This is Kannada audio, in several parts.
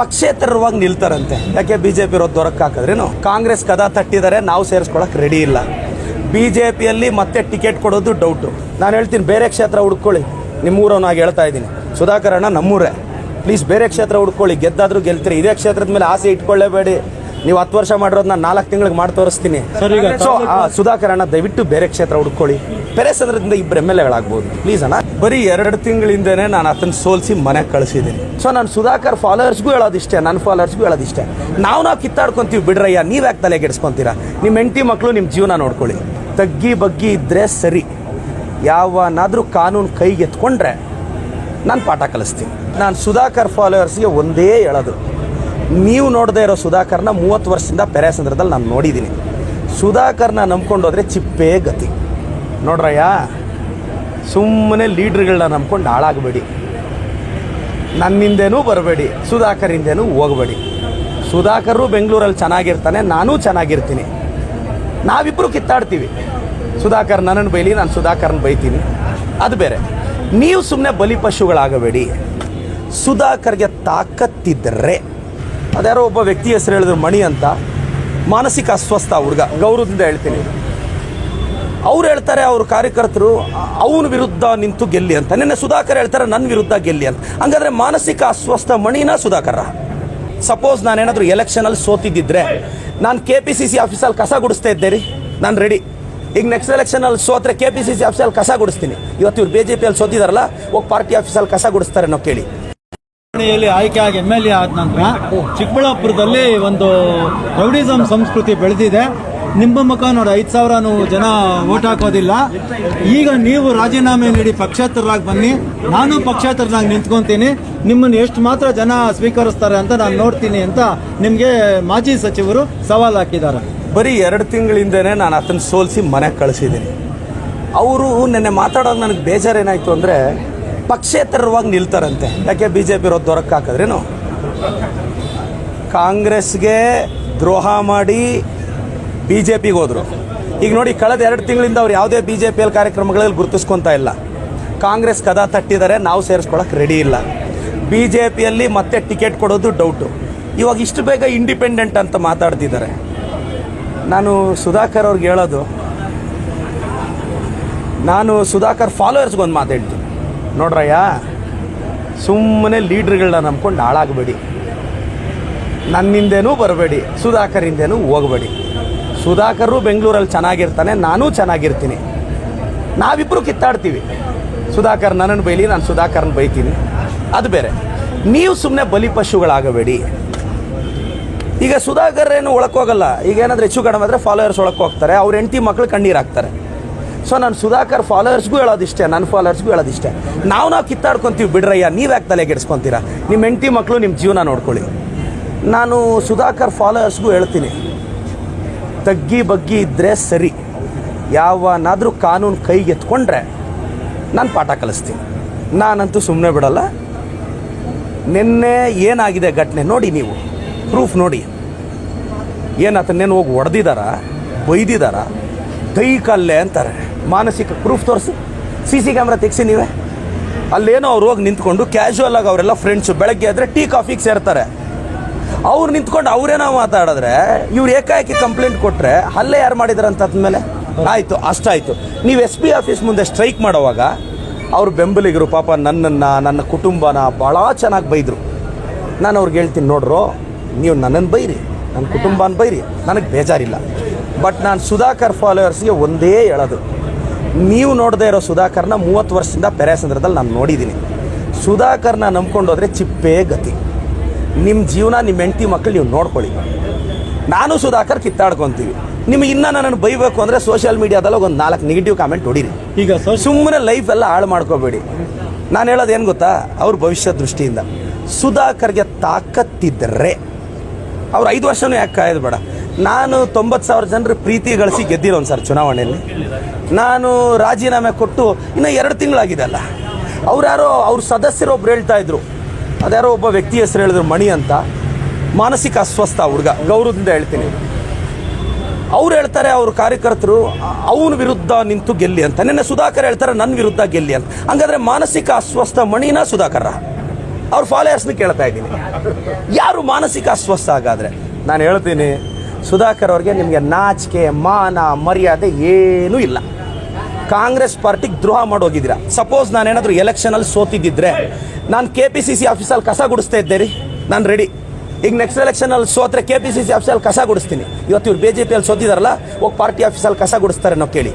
ಪಕ್ಷೇತರವಾಗಿ ನಿಲ್ತಾರಂತೆ. ಯಾಕೆ ಬಿ ಜೆ ಪಿ ಇರೋದು ದೊರಕಾಕಿದ್ರೇನು ಕಾಂಗ್ರೆಸ್ ಕದ ತಟ್ಟಿದ್ದಾರೆ ನಾವು ಸೇರಿಸ್ಕೊಳಕ್ಕೆ ರೆಡಿ ಇಲ್ಲ. ಬಿ ಜೆ ಪಿಯಲ್ಲಿ ಮತ್ತೆ ಟಿಕೆಟ್ ಕೊಡೋದು ಡೌಟು ನಾನು ಹೇಳ್ತೀನಿ, ಬೇರೆ ಕ್ಷೇತ್ರ ಹುಡ್ಕೊಳ್ಳಿ. ನಿಮ್ಮೂರವನಾಗಿ ಹೇಳ್ತಾ ಇದ್ದೀನಿ. ಸುಧಾಕರ್ ಅಣ್ಣ ನಮ್ಮೂರೇ. ಪ್ಲೀಸ್ ಬೇರೆ ಕ್ಷೇತ್ರ ಹುಡ್ಕೊಳ್ಳಿ. ಗೆದ್ದಾದರೂ ಗೆಲ್ತೀರಿ. ಇದೇ ಕ್ಷೇತ್ರದ ಮೇಲೆ ಆಸೆ ಇಟ್ಕೊಳ್ಳೇಬೇಡಿ. ನೀವು ಹತ್ತು ವರ್ಷ ಮಾಡಿರೋದನ್ನ ನಾನು ನಾಲ್ಕು ತಿಂಗಳಿಗೆ ಮಾಡಿ ತೋರಿಸ್ತೀನಿ. ಸೊ ಸುಧಾಕರ್ ಅಣ್ಣ ದಯವಿಟ್ಟು ಬೇರೆ ಕ್ಷೇತ್ರ ಹುಡ್ಕೊಳ್ಳಿ. ಬೇರೆ ಸಂದರ್ಭದಿಂದ ಇಬ್ಬರು ಎಂ ಎಲ್ ಎಗಳಾಗ್ಬೋದು. ಪ್ಲೀಸ್ ಅಣ್ಣ. ಬರೀ ಎರಡು ತಿಂಗಳಿಂದನೇ ನಾನು ಅತನ ಸೋಲಿಸಿ ಮನೆಗೆ ಕಳಿಸಿದ್ದೀನಿ. ಸೊ ನಾನು ಸುಧಾಕರ್ ಫಾಲೋವರ್ಸ್ಗೂ ಹೇಳೋದಿಷ್ಟೇ ನನ್ನ ಫಾಲೋವರ್ಸ್ಗೂ ಹೇಳೋದಿಷ್ಟೇ. ನಾವು ನಾವು ಕಿತ್ತಾಡ್ಕೊಂತೀವಿ ಬಿಡ್ರಯ್ಯ ನೀವು ಯಾಕೆ ತಲೆ ಕೆಡಿಸ್ಕೊಂತೀರಾ? ನಿಮ್ಮ ಹೆಂಡತಿ ಮಕ್ಕಳು ನಿಮ್ಮ ಜೀವನ ನೋಡ್ಕೊಳ್ಳಿ. ತಗ್ಗಿ ಬಗ್ಗಿ ಇದ್ದರೆ ಸರಿ. ಯಾವನಾದರೂ ಕಾನೂನು ಕೈಗೆ ಎತ್ಕೊಂಡ್ರೆ ನಾನು ಪಾಠ ಕಲಿಸ್ತೀನಿ. ನಾನು ಸುಧಾಕರ್ ಫಾಲೋವರ್ಸ್ಗೆ ಒಂದೇ ಹೇಳೋದು. ನೀವು ನೋಡದೇ ಇರೋ ಸುಧಾಕರ್ನ ಮೂವತ್ತು ವರ್ಷದಿಂದ ಪೆರೇಸಂದ್ರದಲ್ಲಿ ನಾನು ನೋಡಿದ್ದೀನಿ. ಸುಧಾಕರ್ನ ನಂಬ್ಕೊಂಡೋದ್ರೆ ಚಿಪ್ಪೇ ಗತಿ. ನೋಡ್ರಯ್ಯ, ಸುಮ್ಮನೆ ಲೀಡ್ರ್ಗಳನ್ನ ನಂಬ್ಕೊಂಡು ಹಾಳಾಗಬೇಡಿ. ನನ್ನಿಂದೇನೂ ಬರಬೇಡಿ, ಸುಧಾಕರಿಂದೇನೂ ಹೋಗಬೇಡಿ. ಸುಧಾಕರ್ರು ಬೆಂಗಳೂರಲ್ಲಿ ಚೆನ್ನಾಗಿರ್ತಾನೆ, ನಾನೂ ಚೆನ್ನಾಗಿರ್ತೀನಿ. ನಾವಿಬ್ಬರು ಕಿತ್ತಾಡ್ತೀವಿ. ಸುಧಾಕರ್ ನನ್ನನ್ನು ಬೈಲಿ, ನಾನು ಸುಧಾಕರ್ನ ಬೈತೀನಿ. ಅದು ಬೇರೆ. ನೀವು ಸುಮ್ಮನೆ ಬಲಿಪಶುಗಳಾಗಬೇಡಿ ಸುಧಾಕರ್ಗೆ ತಾಕತ್ತಿದ್ದರೆ ಅದ್ಯಾರೋ ಒಬ್ಬ ವ್ಯಕ್ತಿ ಹೆಸರು ಹೇಳಿದ್ರು ಮಣಿ ಅಂತ, ಮಾನಸಿಕ ಅಸ್ವಸ್ಥ ಹುಡುಗ, ಗೌರವದಿಂದ ಹೇಳ್ತೀನಿ. ಅವ್ರು ಹೇಳ್ತಾರೆ, ಅವ್ರ ಕಾರ್ಯಕರ್ತರು, ಅವನ ವಿರುದ್ಧ ನಿಂತು ಗೆಲ್ಲಿ ಅಂತ. ನಿನ್ನೆ ಸುಧಾಕರ್ ಹೇಳ್ತಾರೆ ನನ್ನ ವಿರುದ್ಧ ಗೆಲ್ಲಿ ಅಂತ. ಹಂಗಾದ್ರೆ ಮಾನಸಿಕ ಅಸ್ವಸ್ಥ ಮಣಿನ ಸುಧಾಕರ. ಸಪೋಸ್ ನಾನೇನಾದರೂ ಎಲೆಕ್ಷನಲ್ಲಿ ಸೋತಿದ್ದಿದ್ರೆ, ನಾನು ಕೆ ಪಿ ಸಿ ಸಿ ಆಫೀಸಲ್ಲಿ ಕಸ ಗುಡಿಸ್ತಾ ಇದ್ದೆ ರೀ. ನಾನು ರೆಡಿ ಈಗ ನೆಕ್ಸ್ಟ್ ಎಲೆಕ್ಷನಲ್ಲಿ ಸೋತ್ರೆ ಕೆ ಪಿ ಸಿ ಸಿ ಆಫೀಸಲ್ಲಿ ಕಸ ಗುಡಿಸ್ತೀನಿ. ಇವತ್ತು ಇವ್ರು ಬಿ ಜೆ ಪಿಯಲ್ಲಿ ಸೋತಿದಾರಲ್ಲ, ಹೋಗಿ ಪಾರ್ಟಿ ಆಫೀಸಲ್ಲಿ ಕಸ ಗುಡಿಸ್ತಾರೆ ನಾವು ಕೇಳಿ. ಚುನಾವಣೆಯಲ್ಲಿ ಆಯ್ಕೆಯಾಗಿ ಎಂ ಎಲ್ ಎ ಆದ ನಂತರ ಚಿಕ್ಕಬಳ್ಳಾಪುರದಲ್ಲಿ ಒಂದು ರೌಡಿಸಂ ಸಂಸ್ಕೃತಿ ಬೆಳೆದಿದೆ. ನಿಮ್ಮ ಮುಖ ನೋಡಿ ಐದು ಸಾವಿರ ಜನ ಓಟ್ ಹಾಕೋದಿಲ್ಲ. ಈಗ ನೀವು ರಾಜೀನಾಮೆ ನೀಡಿ ಪಕ್ಷೇತರರಾಗಿ ಬನ್ನಿ. ನಾನು ಪಕ್ಷೇತರನಾಗಿ ನಿಂತ್ಕೊಂತೀನಿ. ನಿಮ್ಮನ್ನು ಎಷ್ಟು ಮಾತ್ರ ಜನ ಸ್ವೀಕರಿಸ್ತಾರೆ ಅಂತ ನಾನು ನೋಡ್ತೀನಿ ಅಂತ ನಿಮಗೆ ಮಾಜಿ ಸಚಿವರು ಸವಾಲು ಹಾಕಿದ್ದಾರೆ. ಬರೀ ಎರಡು ತಿಂಗಳಿಂದನೇ ನಾನು ಅದನ್ನು ಸೋಲಿಸಿ ಮನೆಗೆ ಕಳಿಸಿದ್ದೀನಿ. ಅವರು ನಿನ್ನೆ ಮಾತಾಡೋದು ನನಗೆ ಬೇಜಾರೇನಾಯಿತು ಅಂದರೆ ಪಕ್ಷೇತರವಾಗಿ ನಿಲ್ತಾರಂತೆ. ಯಾಕೆ ಬಿ ಜೆ ಪಿ ದೊರಕ್ಕೆ ಹಾಕಿದ್ರೇನು? ಕಾಂಗ್ರೆಸ್ಗೆ ದ್ರೋಹ ಮಾಡಿ ಬಿ ಜೆ ಪಿಗೆ ಹೋದರು. ಈಗ ನೋಡಿ, ಕಳೆದ ಎರಡು ತಿಂಗಳಿಂದ ಅವ್ರು ಯಾವುದೇ ಬಿ ಜೆ ಪಿಯಲ್ಲಿ ಕಾರ್ಯಕ್ರಮಗಳಲ್ಲಿ ಗುರುತಿಸ್ಕೊತಾ ಇಲ್ಲ. ಕಾಂಗ್ರೆಸ್ ಕದ ತಟ್ಟಿದ್ದಾರೆ ನಾವು ಸೇರಿಸ್ಕೊಳಕ್ಕೆ ರೆಡಿ ಇಲ್ಲ. ಬಿ ಜೆ ಪಿಯಲ್ಲಿ ಮತ್ತೆ ಟಿಕೆಟ್ ಕೊಡೋದು ಡೌಟು ಇವಾಗ ಇಷ್ಟು ಬೇಗ ಇಂಡಿಪೆಂಡೆಂಟ್ ಅಂತ ಮಾತಾಡ್ತಿದ್ದಾರೆ. ನಾನು ಸುಧಾಕರ್ ಅವ್ರಿಗೆ ಹೇಳೋದು, ನಾನು ಸುಧಾಕರ್ ಫಾಲೋವರ್ಸ್ಗೊಂದು ಮಾತಾಡ್ತೀನಿ. ನೋಡ್ರಯ್ಯ, ಸುಮ್ಮನೆ ಲೀಡ್ರ್ಗಳನ್ನ ನಂಬ್ಕೊಂಡು ಹಾಳಾಗಬೇಡಿ. ನನ್ನಿಂದೇನೂ ಬರಬೇಡಿ, ಸುಧಾಕರಿಂದೇನೂ ಹೋಗಬೇಡಿ. ಸುಧಾಕರು ಬೆಂಗಳೂರಲ್ಲಿ ಚೆನ್ನಾಗಿರ್ತಾನೆ, ನಾನೂ ಚೆನ್ನಾಗಿರ್ತೀನಿ. ನಾವಿಬ್ಬರು ಕಿತ್ತಾಡ್ತೀವಿ. ಸುಧಾಕರ್ ನನ್ನನ್ನು ಬೈಲಿ, ನಾನು ಸುಧಾಕರ್ನ ಬೈತೀನಿ. ಅದು ಬೇರೆ. ನೀವು ಸುಮ್ಮನೆ ಬಲಿಪಶುಗಳಾಗಬೇಡಿ ಈಗ ಸುಧಾಕರ್ ಏನು ಒಳಕ್ಕೋಗಲ್ಲ. ಈಗ ಏನಾದರೂ ಹೆಚ್ಚು ಕಡಿಮೆ ಆದರೆ ಫಾಲೋಯರ್ಸ್ ಒಳಕ್ಕೆ ಹೋಗ್ತಾರೆ ಅವ್ರ ಹೆಂಡತಿ ಮಕ್ಕಳು ಕಣ್ಣೀರು ಹಾಕ್ತಾರೆ. ಸೊ ನಾನು ಸುಧಾಕರ್ ಫಾಲೋವರ್ಸ್ಗೂ ಹೇಳೋದಿಷ್ಟೇ ನನ್ನ ಫಾಲೋವರ್ಸ್ಗೂ ಹೇಳೋದಿಷ್ಟೇ. ನಾವು ನಾವು ಕಿತ್ತಾಡ್ಕೊತೀವಿ ಬಿಡ್ರಯ್ಯ, ನೀವು ಯಾಕೆ ತಲೆ ಕೆಡಿಸ್ಕೊತೀರಾ? ನಿಮ್ಮ ಹೆಂಡತಿ ಮಕ್ಕಳು ನಿಮ್ಮ ಜೀವನ ನೋಡ್ಕೊಳ್ಳಿ. ನಾನು ಸುಧಾಕರ್ ಫಾಲೋವರ್ಸ್ಗೂ ಹೇಳ್ತೀನಿ, ತಗ್ಗಿ ಬಗ್ಗಿ ಇದ್ದರೆ ಸರಿ. ಯಾವನಾದರೂ ಕಾನೂನು ಕೈಗೆ ಎತ್ಕೊಂಡ್ರೆ ನಾನು ಪಾಠ ಕಲಿಸ್ತೀನಿ. ನಾನಂತೂ ಸುಮ್ಮನೆ ಬಿಡಲ್ಲ. ನಿನ್ನೆ ಏನಾಗಿದೆ ಘಟನೆ ನೋಡಿ ನೀವು ಪ್ರೂಫ್ ನೋಡಿ. ಏನಾತನ್ನೇನು ಹೋಗಿ ಹೊಡೆದಿದ್ದಾರಾ ಬೈದಿದ್ದಾರ ಕಲ್ಲೆ ಅಂತಾರೆ. ಮಾನಸಿಕ ಪ್ರೂಫ್ ತೋರಿಸು. ಸಿ ಸಿ ಕ್ಯಾಮ್ರಾ ತೆಗ್ಸಿ ನೀವೇ. ಅಲ್ಲೇನೋ ಅವ್ರು ಹೋಗಿ ನಿಂತ್ಕೊಂಡು ಕ್ಯಾಶುವಲ್ ಆಗಿ ಅವರೆಲ್ಲ ಫ್ರೆಂಡ್ಸು ಬೆಳಗ್ಗೆ ಆದರೆ ಟೀ ಕಾಫಿಗೆ ಸೇರ್ತಾರೆ. ಅವ್ರು ನಿಂತ್ಕೊಂಡು ಅವರೇನೋ ಮಾತಾಡಿದ್ರೆ, ಇವ್ರು ಏಕಾಏಕಿ ಕಂಪ್ಲೇಂಟ್ ಕೊಟ್ಟರೆ ಹಲ್ಲೆ ಯಾರು ಮಾಡಿದಾರೆ ಅಂತ ಅದ್ಮೇಲೆ? ಆಯಿತು, ಅಷ್ಟಾಯಿತು. ನೀವು ಎಸ್ ಪಿ ಆಫೀಸ್ ಮುಂದೆ ಸ್ಟ್ರೈಕ್ ಮಾಡುವಾಗ ಅವರು ಬೆಂಬಲಿಗರು ಪಾಪ ನನ್ನನ್ನು, ನನ್ನ ಕುಟುಂಬನ ಭಾಳ ಚೆನ್ನಾಗಿ ಬೈದರು. ನಾನು ಅವ್ರಿಗೆ ಹೇಳ್ತೀನಿ, ನೋಡ್ರೋ, ನೀವು ನನ್ನನ್ನು ಬೈರಿ ನನ್ನ ಕುಟುಂಬನ ಬೈರಿ, ನನಗೆ ಬೇಜಾರಿಲ್ಲ. ಬಟ್ ನಾನು ಸುಧಾಕರ್ ಫಾಲೋವರ್ಸ್ಗೆ ಒಂದೇ ಹೇಳೋದು. ನೀವು ನೋಡದೇ ಇರೋ ಸುಧಾಕರ್ನ ಮೂವತ್ತು ವರ್ಷದಿಂದ ಪೆರೇಸಂದ್ರದಲ್ಲಿ ನಾನು ನೋಡಿದ್ದೀನಿ. ಸುಧಾಕರ್ನ ನಂಬ್ಕೊಂಡೋದ್ರೆ ಚಿಪ್ಪೇ ಗತಿ. ನಿಮ್ಮ ಜೀವನ ನಿಮ್ಮ ಹೆಂಡತಿ ಮಕ್ಕಳು ನೀವು ನೋಡ್ಕೊಳ್ಳಿ. ನಾನು ಸುಧಾಕರ್ ಕಿತ್ತಾಡ್ಕೊತೀವಿ. ನಿಮಗೆ ಇನ್ನೂ ನನ್ನನ್ನು ಬೈಬೇಕು ಅಂದರೆ ಸೋಷಿಯಲ್ ಮೀಡಿಯಾದಲ್ಲಿ ಒಂದು ನಾಲ್ಕು ನೆಗೆಟಿವ್ ಕಾಮೆಂಟ್ ಹೊಡೀರಿ. ಈಗ ಸುಮ್ಮನೆ ಲೈಫ್ ಎಲ್ಲ ಹಾಳು ಮಾಡ್ಕೋಬೇಡಿ. ನಾನು ಹೇಳೋದು ಏನು ಗೊತ್ತಾ? ಅವ್ರ ಭವಿಷ್ಯ ದೃಷ್ಟಿಯಿಂದ. ಸುಧಾಕರ್ಗೆ ತಾಕತ್ತಿದ್ದರೆ ಅವ್ರು ಐದು ವರ್ಷನೂ ಯಾಕೆ ಕಾಯೋದು ಬೇಡ? ನಾನು ತೊಂಬತ್ತು ಸಾವಿರ ಜನರು ಪ್ರೀತಿ ಗಳಿಸಿ ಗೆದ್ದಿರೋನು ಸರ್ ಚುನಾವಣೆಯಲ್ಲಿ. ನಾನು ರಾಜೀನಾಮೆ ಕೊಟ್ಟು ಇನ್ನು ಎರಡು ತಿಂಗಳಾಗಿದೆ ಅಲ್ಲ. ಅವ್ರು ಯಾರೋ ಅವ್ರ ಸದಸ್ಯರು ಒಬ್ರು ಹೇಳ್ತಾ ಇದ್ರು. ಅದ್ಯಾರೋ ಒಬ್ಬ ವ್ಯಕ್ತಿ ಹೆಸರು ಹೇಳಿದ್ರು ಮಣಿ ಅಂತ. ಮಾನಸಿಕ ಅಸ್ವಸ್ಥ ಹುಡುಗ. ಗೌರವದಿಂದ ಹೇಳ್ತೀನಿ. ಅವ್ರು ಹೇಳ್ತಾರೆ ಅವ್ರ ಕಾರ್ಯಕರ್ತರು, ಅವನ ವಿರುದ್ಧ ನಿಂತು ಗೆಲ್ಲಿ ಅಂತ. ನಿನ್ನೆ ಸುಧಾಕರ್ ಹೇಳ್ತಾರೆ ನನ್ನ ವಿರುದ್ಧ ಗೆಲ್ಲಿ ಅಂತ. ಹಂಗಾದ್ರೆ ಮಾನಸಿಕ ಅಸ್ವಸ್ಥ ಮಣಿನ ಸುಧಾಕರ. ಅವ್ರ ಫಾಲೋಯರ್ಸ್ನ ಕೇಳ್ತಾ ಇದ್ದೀನಿ. ಯಾರು ಮಾನಸಿಕ ಅಸ್ವಸ್ಥ ಹಾಗಾದ್ರೆ? ನಾನು ಹೇಳ್ತೀನಿ ಸುಧಾಕರ್ ಅವ್ರಿಗೆ ನಿಮಗೆ ನಾಚಿಕೆ, ಮಾನ, ಮರ್ಯಾದೆ ಏನೂ ಇಲ್ಲ. ಕಾಂಗ್ರೆಸ್ ಪಾರ್ಟಿಗೆ ದ್ರೋಹ ಮಾಡೋಗಿದ್ದೀರಾ? ಸಪೋಸ್ ನಾನೇನಾದರೂ ಎಲೆಕ್ಷನಲ್ಲಿ ಸೋತಿದ್ದಿದ್ರೆ, ನಾನು ಕೆ ಪಿ ಸಿ ಸಿ ಆಫೀಸಲ್ಲಿ ಕಸ ಗುಡಿಸ್ತಾ ಇದ್ದೆ ರೀ. ನಾನು ರೆಡಿ ಈಗ ನೆಕ್ಸ್ಟ್ ಎಲೆಕ್ಷನಲ್ಲಿ ಸೋತ್ರೆ ಕೆ ಪಿ ಸಿ ಸಿ ಆಫೀಸಲ್ಲಿ ಕಸ ಗುಡಿಸ್ತೀನಿ. ಇವತ್ತು ಇವ್ರು ಬಿ ಜೆ ಪಿಯಲ್ಲಿ ಸೋತಿದಾರಲ್ಲ, ಹೋಗಿ ಪಾರ್ಟಿ ಆಫೀಸಲ್ಲಿ ಕಸ ಗುಡಿಸ್ತಾರೆ ನಾವು ಕೇಳಿ.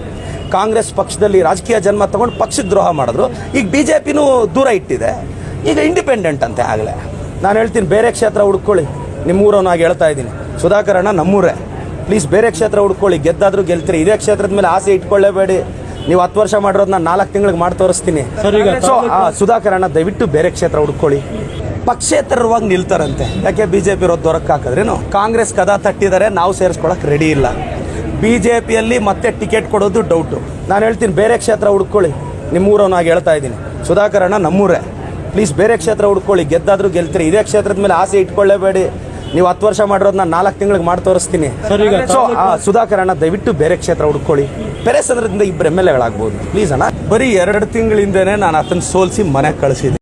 ಕಾಂಗ್ರೆಸ್ ಪಕ್ಷದಲ್ಲಿ ರಾಜಕೀಯ ಜನ್ಮ ತಗೊಂಡು ಪಕ್ಷಕ್ಕೆ ದ್ರೋಹ ಮಾಡಿದ್ರು. ಈಗ ಬಿ ಜೆ ಪಿನೂ ದೂರ ಇಟ್ಟಿದೆ. ಈಗ ಇಂಡಿಪೆಂಡೆಂಟ್ ಅಂತೆ ಆಗಲೇ. ನಾನು ಹೇಳ್ತೀನಿ, ಬೇರೆ ಕ್ಷೇತ್ರ ಹುಡ್ಕೊಳ್ಳಿ ನಿಮ್ಮೂರವನಾಗಿ ಹೇಳ್ತಾ ಇದ್ದೀನಿ. ಸುಧಾಕರ್ ಅಣ್ಣ ನಮ್ಮೂರೇ. ಪ್ಲೀಸ್ ಬೇರೆ ಕ್ಷೇತ್ರ ಹುಡ್ಕೊಳ್ಳಿ ಗೆದ್ದಾದ್ರೂ ಗೆಲ್ತೀರಿ. ಇದೇ ಕ್ಷೇತ್ರದ ಮೇಲೆ ಆಸೆ ಇಟ್ಕೊಳ್ಳೇಬೇಡಿ. ನೀವು ಹತ್ತು ವರ್ಷ ಮಾಡಿರೋದು ನಾನು ನಾಲ್ಕು ತಿಂಗಳಿಗೆ ಮಾಡಿ ತೋರಿಸ್ತೀನಿ. ಸೊ ಸುಧಾಕರ್ ಅಣ್ಣ ದಯವಿಟ್ಟು ಬೇರೆ ಕ್ಷೇತ್ರ ಹುಡ್ಕೊಳ್ಳಿ. ಪಕ್ಷೇತರವಾಗಿ ನಿಲ್ತಾರಂತೆ. ಯಾಕೆ ಬಿ ಜೆ ಪಿ ಇರೋದು ದೊರಕಾಕಿದ್ರೇನು ಕಾಂಗ್ರೆಸ್ ಕದ ತಟ್ಟಿದ್ದಾರೆ ನಾವು ಸೇರಿಸ್ಕೊಳಕ್ಕೆ ರೆಡಿ ಇಲ್ಲ. ಬಿ ಜೆ ಪಿಯಲ್ಲಿ ಮತ್ತೆ ಟಿಕೆಟ್ ಕೊಡೋದು ಡೌಟು ನಾನು ಹೇಳ್ತೀನಿ ಬೇರೆ ಕ್ಷೇತ್ರ ಹುಡ್ಕೊಳ್ಳಿ. ನಿಮ್ಮೂರವನಾಗಿ ಹೇಳ್ತಾ ಇದ್ದೀನಿ. ಸುಧಾಕರ್ ಅಣ್ಣ ನಮ್ಮೂರೇ. ಪ್ಲೀಸ್ ಬೇರೆ ಕ್ಷೇತ್ರ ಹುಡ್ಕೊಳ್ಳಿ ಗೆದ್ದಾದರೂ ಗೆಲ್ತೀರಿ. ಇದೇ ಕ್ಷೇತ್ರದ ಮೇಲೆ ಆಸೆ ಇಟ್ಕೊಳ್ಳೇಬೇಡಿ. ನೀವು ಹತ್ತು ವರ್ಷ ಮಾಡಿರೋದು ನಾನು ನಾಲ್ಕು ತಿಂಗಳಿಗೆ ಮಾಡಿ ತೋರಿಸ್ತೀನಿ. ಸೊ ಸುಧಾಕರ್ ಅಣ್ಣ ದಯವಿಟ್ಟು ಬೇರೆ ಕ್ಷೇತ್ರ ಹುಡ್ಕೊಳ್ಳಿ. ಬೇರೆ ಸಂದರ್ಭದಿಂದ ಇಬ್ಬರು ಎಂ ಎಲ್ ಎಗಳಾಗ್ಬೋದು ಪ್ಲೀಸ್ ಅಣ್ಣ. ಬರೀ ಎರಡು ತಿಂಗಳಿಂದನೇ ನಾನು ಆತನ ಸೋಲಿಸಿ ಮನೆ ಕಳಿಸಿದ್ದೆ